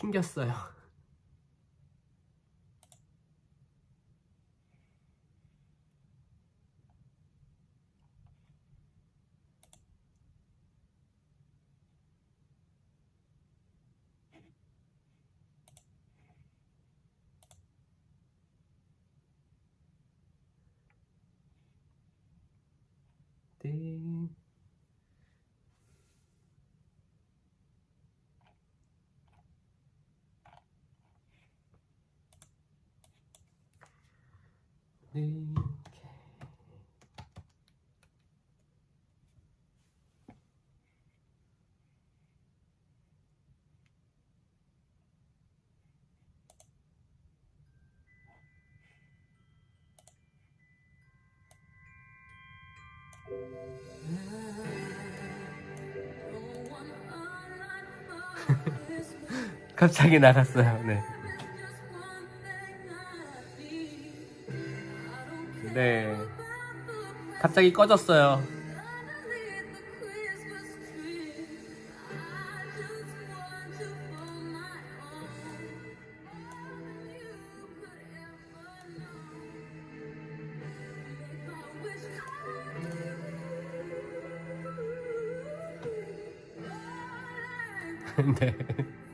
튕겼어요. 갑자기 나갔어요. 네. 네. 갑자기 꺼졌어요. 네.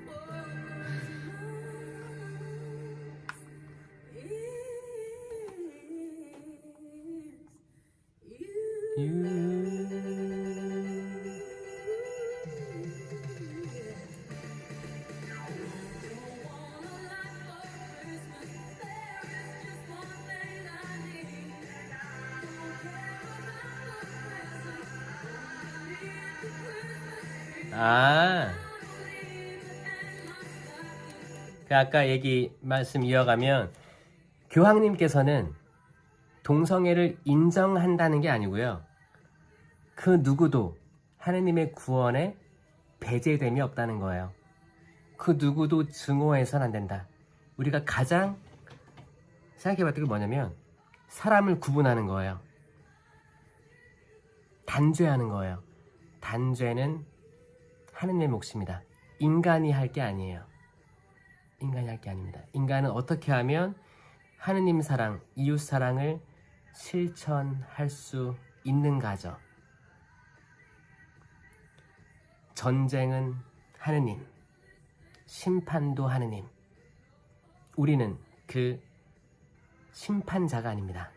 아까 얘기 말씀 이어가면 교황님께서는 동성애를 인정한다는 게 아니고요. 그 누구도 하느님의 구원에 배제됨이 없다는 거예요. 그 누구도 증오해서는 안 된다. 우리가 가장 생각해봤던 게 뭐냐면 사람을 구분하는 거예요. 단죄하는 거예요. 단죄는 하느님의 몫입니다. 인간이 할 게 아니에요. 인간이 할 게 아닙니다. 인간은 어떻게 하면 하느님 사랑, 이웃 사랑을 실천할 수 있는가죠. 전쟁은 하느님, 심판도 하느님. 우리는 그 심판자가 아닙니다.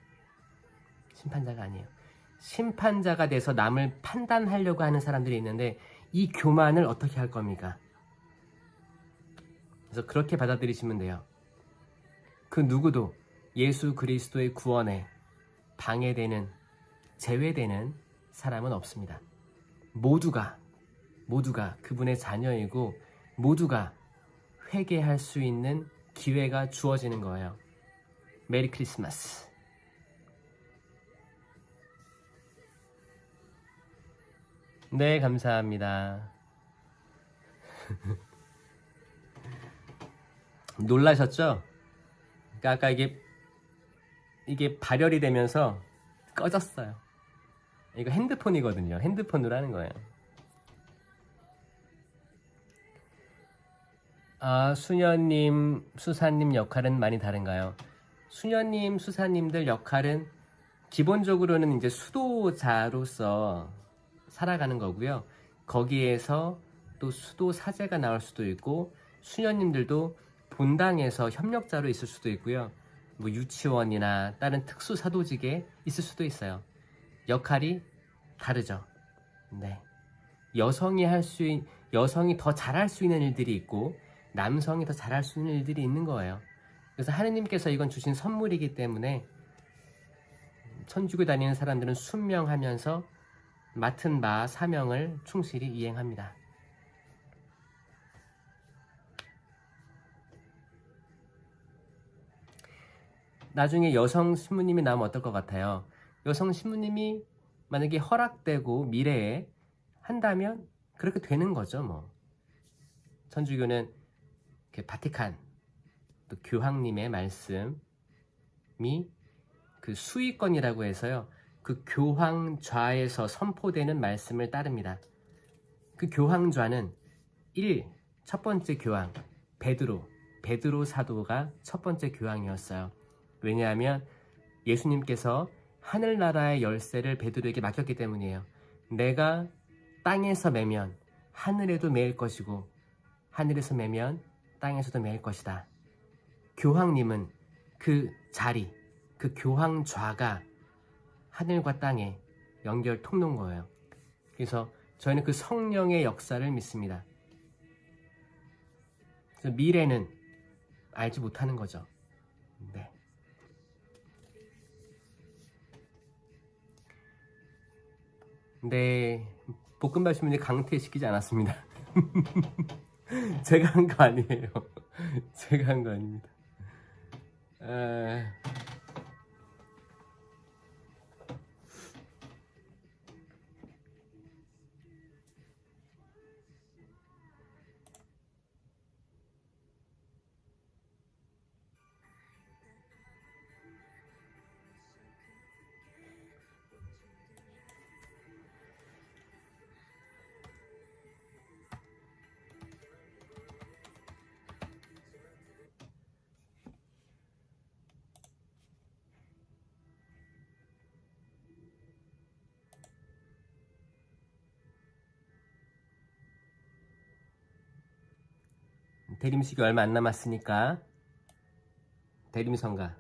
심판자가 아니에요. 심판자가 돼서 남을 판단하려고 하는 사람들이 있는데 이 교만을 어떻게 할 겁니까? 그래서 그렇게 받아들이시면 돼요. 그 누구도 예수 그리스도의 구원에 방해되는, 제외되는 사람은 없습니다. 모두가, 모두가 그분의 자녀이고 모두가 회개할 수 있는 기회가 주어지는 거예요. 메리 크리스마스. 네, 감사합니다. 놀라셨죠? 그러니까 아까 이게 이게 발열이 되면서 꺼졌어요. 이거 핸드폰이거든요. 핸드폰으로 하는 거예요. 아, 수녀님, 수사님 역할은 많이 다른가요? 수녀님, 수사님들 역할은 기본적으로는 이제 수도자로서 살아가는 거고요. 거기에서 또 수도 사제가 나올 수도 있고 수녀님들도 본당에서 협력자로 있을 수도 있고요. 뭐 유치원이나 다른 특수 사도직에 있을 수도 있어요. 역할이 다르죠. 네. 여성이 할 수 여성이 더 잘할 수 있는 일들이 있고 남성이 더 잘할 수 있는 일들이 있는 거예요. 그래서 하느님께서 이건 주신 선물이기 때문에 천주교 다니는 사람들은 순명하면서 맡은 바 사명을 충실히 이행합니다. 나중에 여성 신부님이 나오면 어떨 것 같아요? 여성 신부님이 만약에 허락되고 미래에 한다면 그렇게 되는 거죠, 뭐. 천주교는 그 바티칸 또 교황님의 말씀이 그 수위권이라고 해서요. 그 교황좌에서 선포되는 말씀을 따릅니다. 그 교황좌는 1. 첫 번째 교황, 베드로, 베드로 사도가 첫 번째 교황이었어요. 왜냐하면 예수님께서 하늘나라의 열쇠를 베드로에게 맡겼기 때문이에요. 내가 땅에서 매면 하늘에도 매일 것이고 하늘에서 매면 땅에서도 매일 것이다. 교황님은 그 자리, 그 교황 좌가 하늘과 땅에 연결 통로인 거예요. 그래서 저희는 그 성령의 역사를 믿습니다. 미래는 알지 못하는 거죠. 네, 볶음밥 신문이 강퇴시키지 않았습니다. 제가 한 거 아니에요. 제가 한 거 아닙니다. 아... 대림식이 얼마 안 남았으니까. 대림성가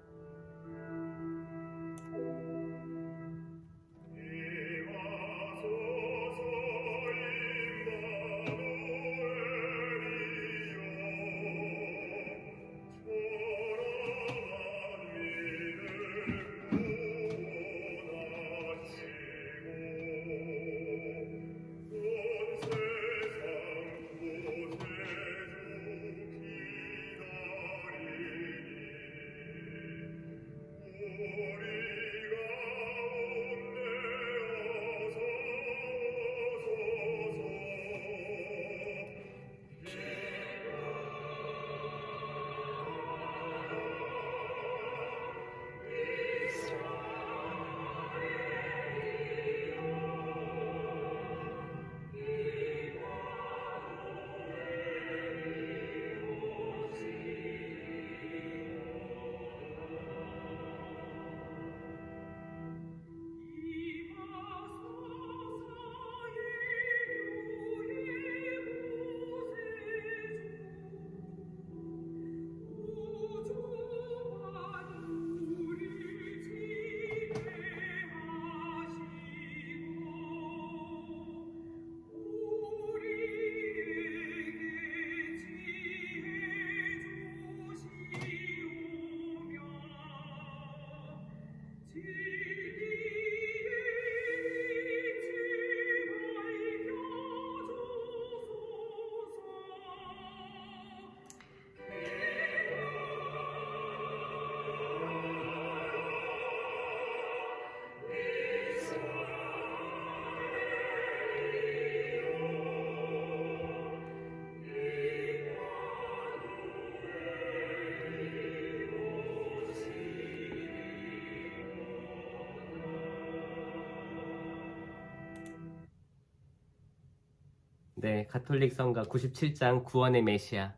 네, 가톨릭 성가 97장 구원의 메시아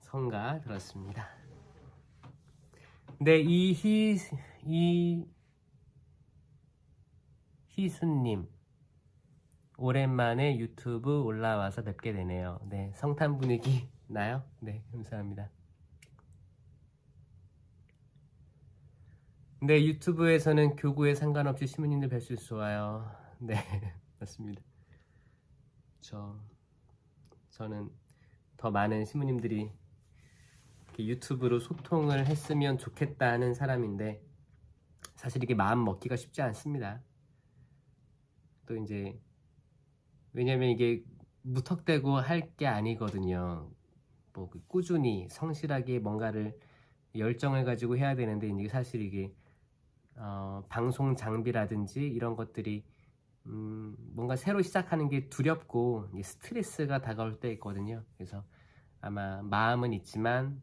성가 들었습니다. 네, 이희 이 희순님 오랜만에 유튜브 올라와서 뵙게 되네요. 네, 성탄 분위기 나요? 네, 감사합니다. 네, 유튜브에서는 교구에 상관없이 시민님들 뵐 수 있어요. 네, 맞습니다. 저 저는 더 많은 이렇게 유튜브로 소통을 했으면 좋겠다는 사람인데 사실 이게 마음 먹기가 쉽지 않습니다. 또 이제 왜냐면 이게 무턱대고 할 게 아니거든요. 뭐그 꾸준히 성실하게 뭔가를 열정을 가지고 해야 되는데 이게 사실 이게 어, 방송 장비라든지 이런 것들이 음, 뭔가 새로 시작하는 게 두렵고 스트레스가 다가올 때 있거든요. 그래서 아마 마음은 있지만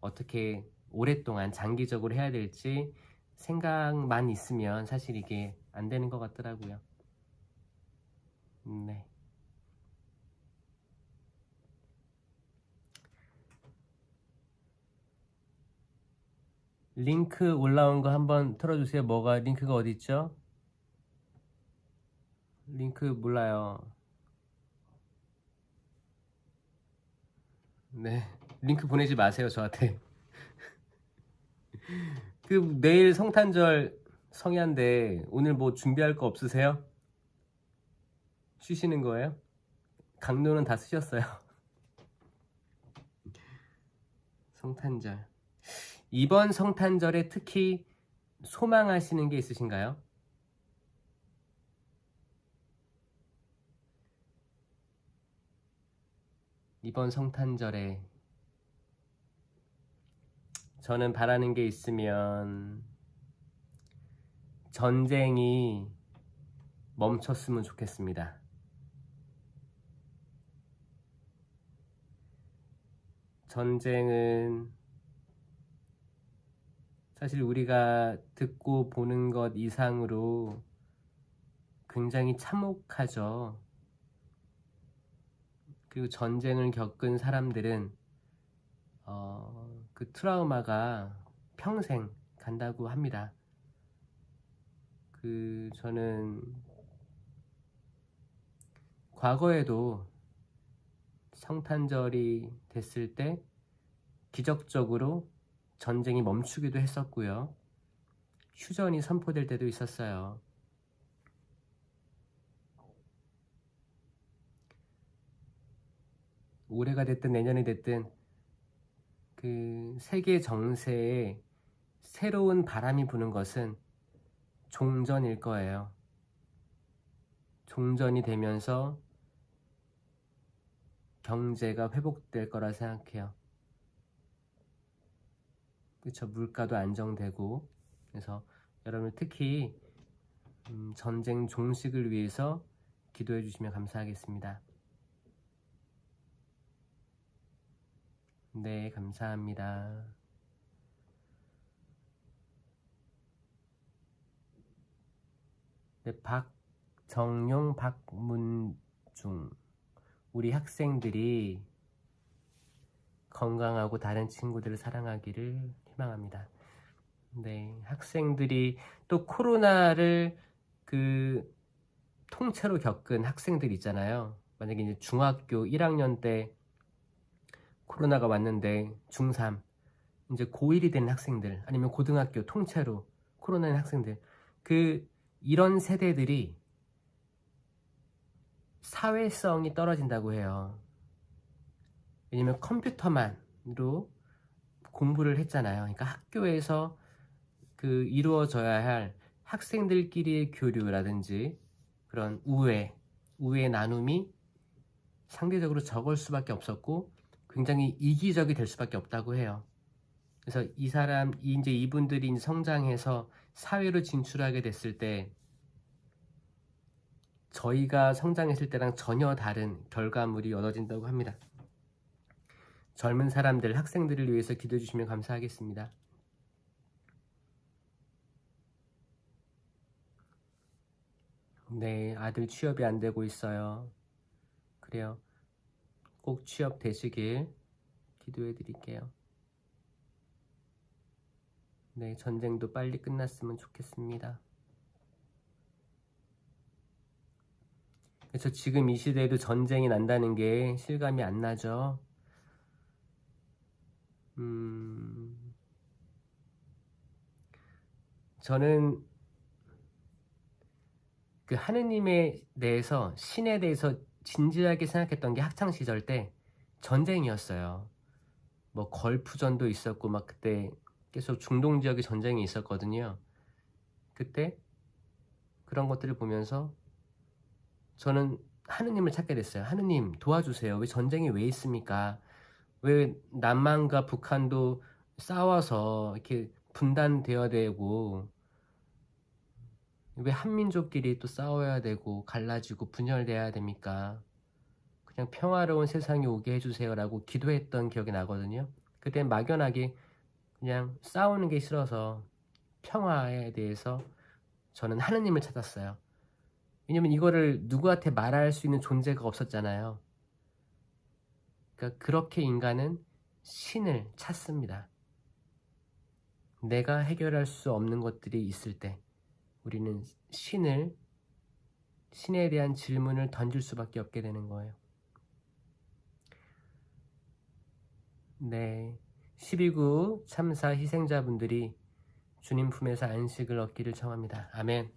어떻게 오랫동안 장기적으로 해야 될지 생각만 있으면 사실 이게 안 되는 것 같더라고요. 음, 네. 링크 올라온 거 한번 틀어주세요. 뭐가 링크가 어디 있죠? 링크 몰라요. 네, 링크 보내지 마세요 저한테. 그 내일 성탄절 성야인데 오늘 뭐 준비할 거 없으세요? 쉬시는 거예요? 강도는 다 쓰셨어요. 성탄절. 이번 성탄절에 특히 소망하시는 게 있으신가요? 이번 성탄절에 저는 바라는 게 있으면 전쟁이 멈췄으면 좋겠습니다. 전쟁은 사실 우리가 듣고 보는 것 이상으로 굉장히 참혹하죠. 그리고 전쟁을 겪은 사람들은 어, 그 트라우마가 평생 간다고 합니다. 그 저는 과거에도 성탄절이 됐을 때 기적적으로 전쟁이 멈추기도 했었고요. 휴전이 선포될 때도 있었어요. 올해가 됐든 내년이 됐든 그 세계 정세에 새로운 바람이 부는 것은 종전일 거예요. 종전이 되면서 경제가 회복될 거라 생각해요. 그렇죠. 물가도 안정되고 그래서 여러분 특히 음, 전쟁 종식을 위해서 기도해 주시면 감사하겠습니다. 네, 감사합니다. 네, 박정용, 박문중 우리 학생들이 건강하고 다른 친구들을 사랑하기를 희망합니다. 네, 학생들이 또 코로나를 그 통째로 겪은 학생들 있잖아요. 만약에 이제 중학교 1학년 때 코로나가 왔는데 중3 이제 고1이 된 학생들 아니면 고등학교 통째로 코로나인 학생들 그 이런 세대들이 사회성이 떨어진다고 해요. 왜냐면 컴퓨터만으로 공부를 했잖아요. 그러니까 학교에서 그 이루어져야 할 학생들끼리의 교류라든지 그런 우애, 우애 나눔이 상대적으로 적을 수밖에 없었고 굉장히 이기적이 될 수밖에 없다고 해요. 그래서 이 사람, 이제 이분들이 성장해서 사회로 진출하게 됐을 때 저희가 성장했을 때랑 전혀 다른 결과물이 얻어진다고 합니다. 젊은 사람들, 학생들을 위해서 기도해 주시면 감사하겠습니다. 네, 아들 취업이 안 되고 있어요. 그래요. 꼭 취업 되시길 기도해 드릴게요. 네, 전쟁도 빨리 끝났으면 좋겠습니다. 그래서 지금 이 시대에도 전쟁이 난다는 게 실감이 안 나죠. 음, 저는 그 하느님에 대해서 신에 대해서 진지하게 생각했던 게 학창 시절 때 전쟁이었어요. 뭐 걸프전도 있었고 막 그때 계속 중동 지역에 전쟁이 있었거든요. 그때 그런 것들을 보면서 저는 하느님을 찾게 됐어요. 하느님 도와주세요. 왜 전쟁이 왜 있습니까? 왜 남한과 북한도 싸워서 이렇게 분단되어야 되고 왜 한민족끼리 또 싸워야 되고 갈라지고 분열돼야 됩니까? 그냥 평화로운 세상이 오게 해주세요라고 기도했던 기억이 나거든요. 그때 막연하게 그냥 싸우는 게 싫어서 평화에 대해서 저는 하느님을 찾았어요. 왜냐면 이거를 누구한테 말할 수 있는 존재가 없었잖아요. 그러니까 그렇게 인간은 신을 찾습니다. 내가 해결할 수 없는 것들이 있을 때 우리는 신을 신에 대한 질문을 던질 수밖에 없게 되는 거예요. 네. 12구 참사 희생자분들이 주님 품에서 안식을 얻기를 청합니다. 아멘.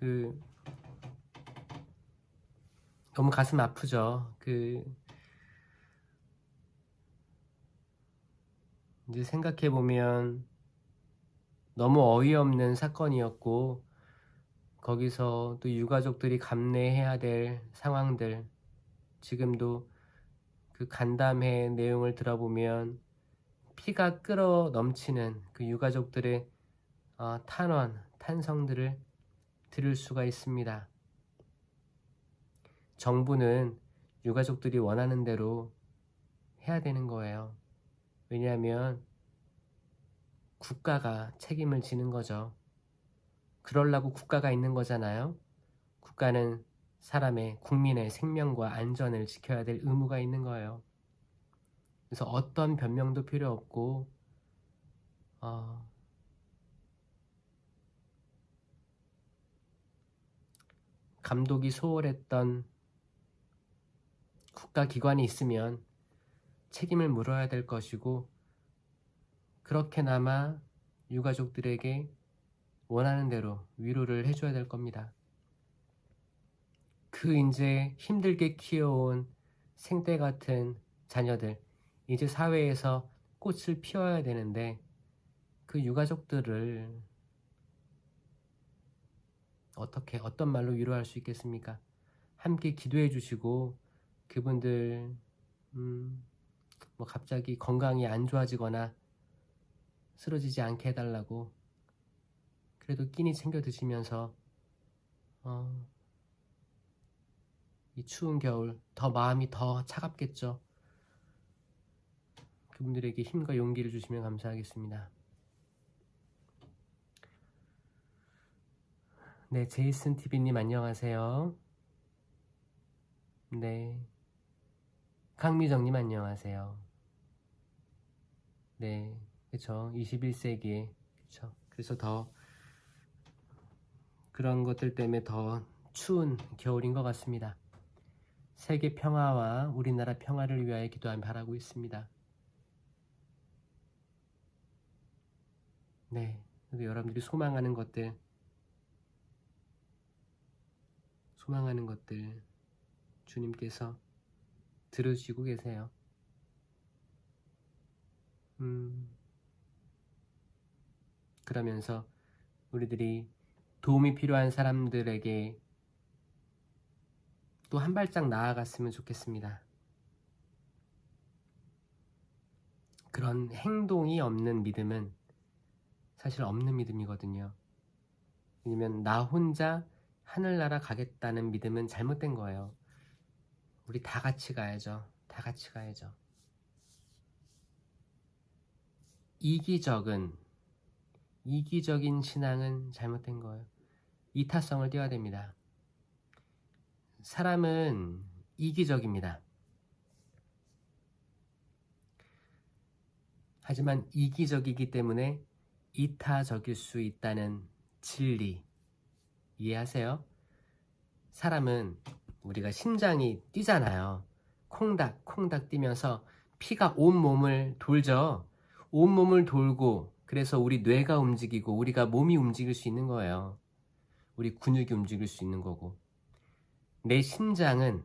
그 너무 가슴 아프죠. 그 이제 생각해 보면 너무 어이없는 사건이었고 거기서 또 유가족들이 감내해야 될 상황들 지금도 그 간담회 내용을 들어보면 피가 끓어 넘치는 그 유가족들의 어, 탄원, 탄성들을 들을 수가 있습니다. 정부는 유가족들이 원하는 대로 해야 되는 거예요. 왜냐하면 국가가 책임을 지는 거죠. 그럴라고 국가가 있는 거잖아요. 국가는 사람의 국민의 생명과 안전을 지켜야 될 의무가 있는 거예요. 그래서 어떤 변명도 필요 없고 어, 감독이 소홀했던 국가기관이 있으면 책임을 물어야 될 것이고 그렇게나마 유가족들에게 원하는 대로 위로를 해줘야 될 겁니다. 그 이제 힘들게 키워온 생떼 같은 자녀들 이제 사회에서 꽃을 피워야 되는데 그 유가족들을 어떻게 어떤 말로 위로할 수 있겠습니까? 함께 기도해 주시고 그분들 음, 뭐 갑자기 건강이 안 좋아지거나 쓰러지지 않게 해달라고 그래도 끼니 챙겨 드시면서 어, 이 추운 겨울 더 마음이 더 차갑겠죠. 그분들에게 힘과 용기를 주시면 감사하겠습니다. 네, 제이슨 TV님 안녕하세요. 네, 강미정님 안녕하세요. 네, 그쵸. 21세기에, 그쵸. 그래서 더 그런 것들 때문에 더 추운 겨울인 것 같습니다. 세계 평화와 우리나라 평화를 위하여 기도하며 바라고 있습니다. 네, 여러분들이 소망하는 것들, 소망하는 것들 주님께서 들으시고 계세요. 음, 그러면서 우리들이 도움이 필요한 사람들에게 또 한 발짝 나아갔으면 좋겠습니다. 그런 행동이 없는 믿음은 사실 없는 믿음이거든요. 왜냐면 나 혼자 하늘나라 가겠다는 믿음은 잘못된 거예요. 우리 다 같이 가야죠. 다 같이 가야죠. 이기적은 이기적인 신앙은 잘못된 거예요. 이타성을 띄어야 됩니다. 사람은 이기적입니다. 하지만 이기적이기 때문에 이타적일 수 있다는 진리 이해하세요? 사람은 우리가 심장이 뛰잖아요. 콩닥 콩닥 뛰면서 피가 온 몸을 돌죠. 온 몸을 돌고 그래서 우리 뇌가 움직이고 우리가 몸이 움직일 수 있는 거예요. 우리 근육이 움직일 수 있는 거고. 내 심장은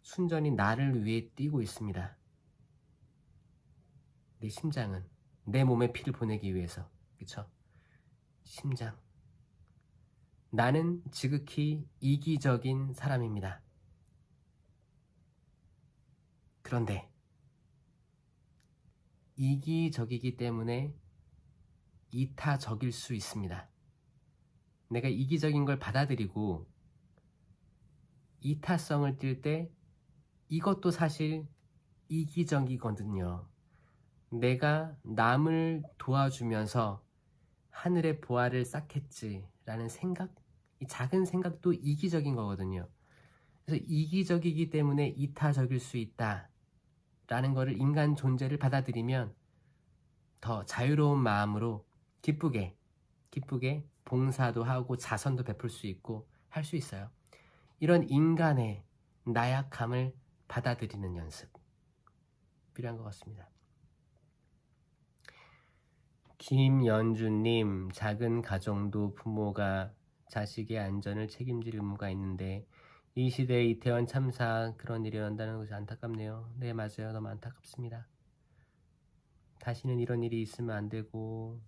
순전히 나를 위해 뛰고 있습니다. 내 심장은 내 몸에 피를 보내기 위해서. 그쵸? 심장. 나는 지극히 이기적인 사람입니다. 그런데 이기적이기 때문에 이타적일 수 있습니다. 내가 이기적인 걸 받아들이고 이타성을 띌때 이것도 사실 이기적이거든요. 내가 남을 도와주면서 하늘의 보화를 쌓겠지라는 생각, 이 작은 생각도 이기적인 거거든요. 그래서 이기적이기 때문에 이타적일 수 있다라는 것을 인간 존재를 받아들이면 더 자유로운 마음으로 기쁘게 기쁘게 봉사도 하고 자선도 베풀 수 있고 할 수 있어요. 이런 인간의 나약함을 받아들이는 연습 필요한 것 같습니다. 김연주님, 작은 가정도 부모가 자식의 안전을 책임질 의무가 있는데 이 시대에 이태원 참사 그런 일이 일어난다는 것이 안타깝네요. 네, 맞아요. 너무 안타깝습니다. 다시는 이런 일이 있으면 안 되고,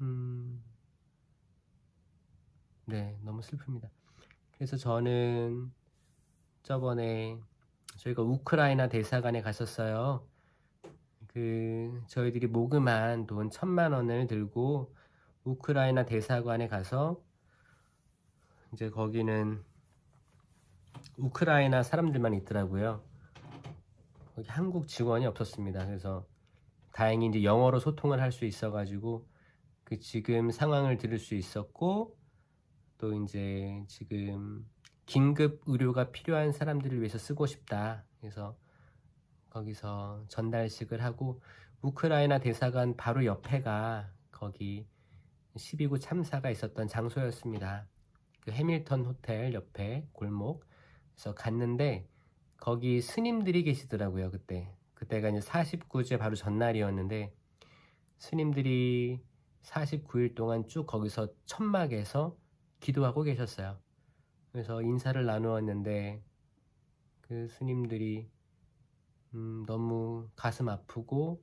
음, 네, 너무 슬픕니다. 그래서 저는 저번에 저희가 우크라이나 대사관에 갔었어요. 그 저희들이 모금한 돈 천만 원을 들고 우크라이나 대사관에 가서 이제 거기는 우크라이나 사람들만 있더라고요. 거기 한국 직원이 없었습니다. 그래서 다행히 이제 영어로 소통을 할 수 있어가지고 그 지금 상황을 들을 수 있었고 또 이제 지금 긴급 의료가 필요한 사람들을 위해서 쓰고 싶다. 그래서 거기서 전달식을 하고 우크라이나 대사관 바로 옆에가 거기 12구 참사가 있었던 장소였습니다. 그 해밀턴 호텔 옆에 골목에서 갔는데 거기 스님들이 계시더라고요 그때 그때가 이제 49제 바로 전날이었는데 스님들이 49일 동안 쭉 거기서 천막에서 기도하고 계셨어요. 그래서 인사를 나누었는데 그 스님들이 음, 너무 가슴 아프고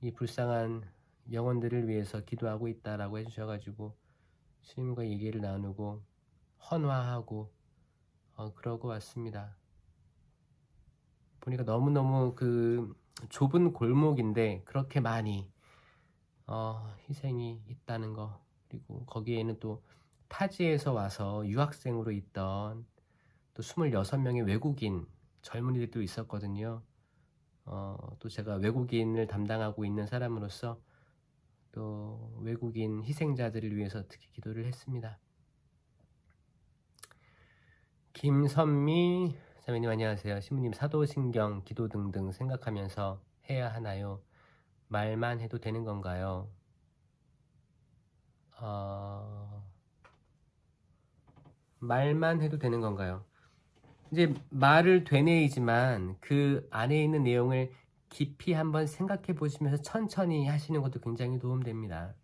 이 불쌍한 영혼들을 위해서 기도하고 있다라고 해주셔가지고 스님과 얘기를 나누고 헌화하고 어, 그러고 왔습니다. 보니까 너무너무 그 좁은 골목인데 그렇게 많이 어, 희생이 있다는 거 그리고 거기에는 또 타지에서 와서 유학생으로 있던 또 26명의 외국인 젊은이들도 있었거든요. 어, 또 제가 외국인을 담당하고 있는 사람으로서 또 외국인 희생자들을 위해서 특히 기도를 했습니다. 김선미 자매님 안녕하세요. 신부님 사도신경 기도 등등 생각하면서 해야 하나요? 말만 해도 되는 건가요? 어... 말만 해도 되는 건가요? 이제 말을 되뇌이지만 그 안에 있는 내용을 깊이 한번 생각해 보시면서 천천히 하시는 것도 굉장히 도움됩니다.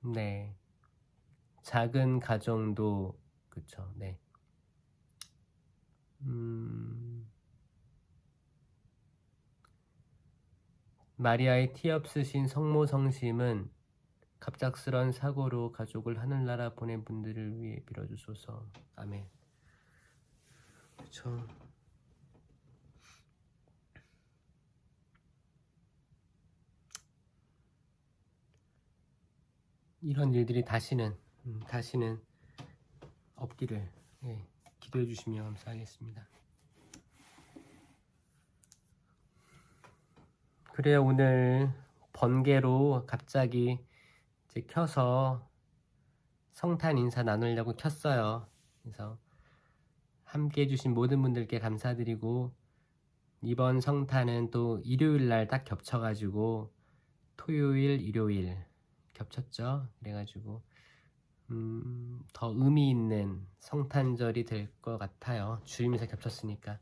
네. 작은 가정도, 그쵸, 네. 음, 마리아의 티 없으신 성모 성심은 갑작스런 사고로 가족을 하늘나라 보낸 분들을 위해 빌어주소서. 아멘. 그쵸. 이런 일들이 다시는 음, 다시는 없기를 예, 기도해 주시면 감사하겠습니다. 그래 오늘 번개로 갑자기 이제 켜서 성탄 인사 나누려고 켰어요. 그래서 함께 해주신 모든 분들께 감사드리고 이번 성탄은 또 일요일 날 딱 겹쳐가지고 토요일, 일요일 겹쳤죠. 그래가지고 음, 더 의미 있는 성탄절이 될 것 같아요. 주임미사 겹쳤으니까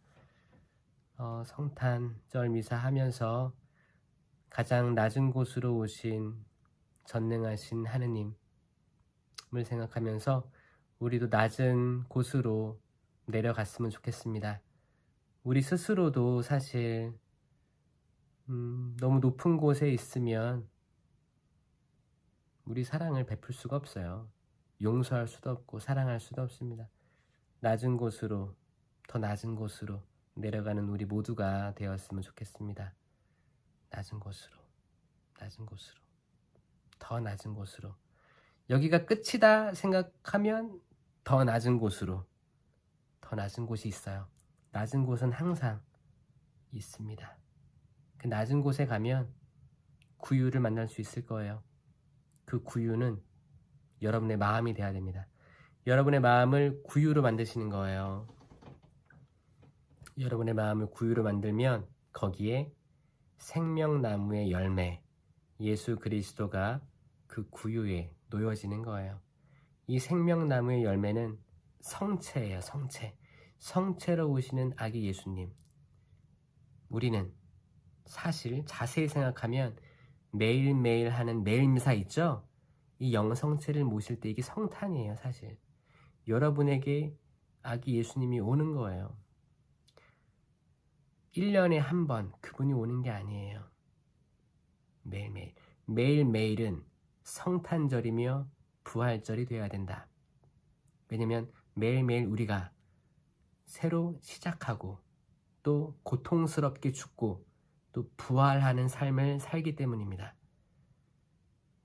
어, 성탄절 미사 하면서 가장 낮은 곳으로 오신 전능하신 하느님을 생각하면서 우리도 낮은 곳으로 내려갔으면 좋겠습니다. 우리 스스로도 사실 음, 너무 높은 곳에 있으면 우리 사랑을 베풀 수가 없어요. 용서할 수도 없고 사랑할 수도 없습니다. 낮은 곳으로 더 낮은 곳으로 내려가는 우리 모두가 되었으면 좋겠습니다. 낮은 곳으로 낮은 곳으로 더 낮은 곳으로 여기가 끝이다 생각하면 더 낮은 곳으로 더 낮은 곳이 있어요. 낮은 곳은 항상 있습니다. 그 낮은 곳에 가면 구유를 만날 수 있을 거예요. 그 구유는 여러분의 마음이 돼야 됩니다. 여러분의 마음을 구유로 만드시는 거예요. 여러분의 마음을 구유로 만들면 거기에 생명나무의 열매, 예수 그리스도가 그 구유에 놓여지는 거예요. 이 생명나무의 열매는 성체예요, 성체. 성체로 오시는 아기 예수님. 우리는 사실 자세히 생각하면 매일매일 하는 매일미사 있죠? 이 영성체를 모실 때 이게 성탄이에요, 사실. 여러분에게 아기 예수님이 오는 거예요. 1년에 한 번 그분이 오는 게 아니에요. 매일매일. 매일매일은 성탄절이며 부활절이 되어야 된다. 왜냐면 매일매일 우리가 새로 시작하고 또 고통스럽게 죽고 또 부활하는 삶을 살기 때문입니다.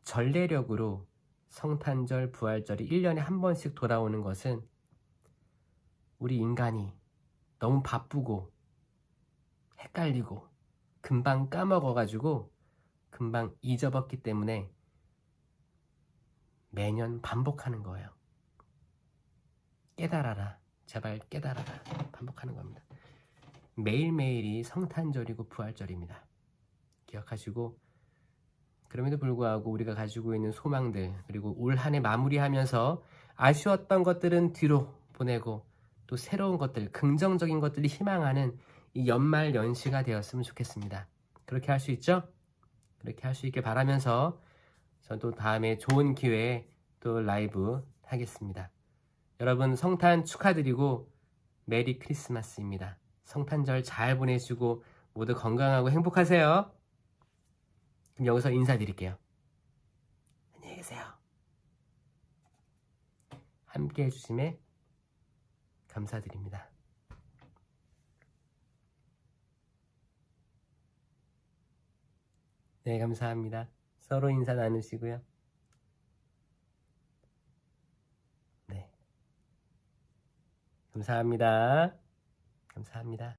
전례력으로 성탄절, 부활절이 1년에 한 번씩 돌아오는 것은 우리 인간이 너무 바쁘고 헷갈리고 금방 까먹어가지고 금방 잊어버렸기 때문에 매년 반복하는 거예요. 깨달아라. 제발 깨달아라. 반복하는 겁니다. 매일매일이 성탄절이고 부활절입니다. 기억하시고 그럼에도 불구하고 우리가 가지고 있는 소망들 그리고 올 한 해 마무리하면서 아쉬웠던 것들은 뒤로 보내고 또 새로운 것들 긍정적인 것들을 희망하는 이 연말 연시가 되었으면 좋겠습니다. 그렇게 할 수 있죠? 그렇게 할 수 있게 바라면서 저도 다음에 좋은 기회에 또 라이브 하겠습니다. 여러분 성탄 축하드리고 메리 크리스마스입니다. 성탄절 잘 보내시고 모두 건강하고 행복하세요. 그럼 여기서 인사드릴게요. 안녕히 계세요. 함께 해주심에 감사드립니다. 네, 감사합니다. 서로 인사 나누시고요. 네. 감사합니다. 감사합니다.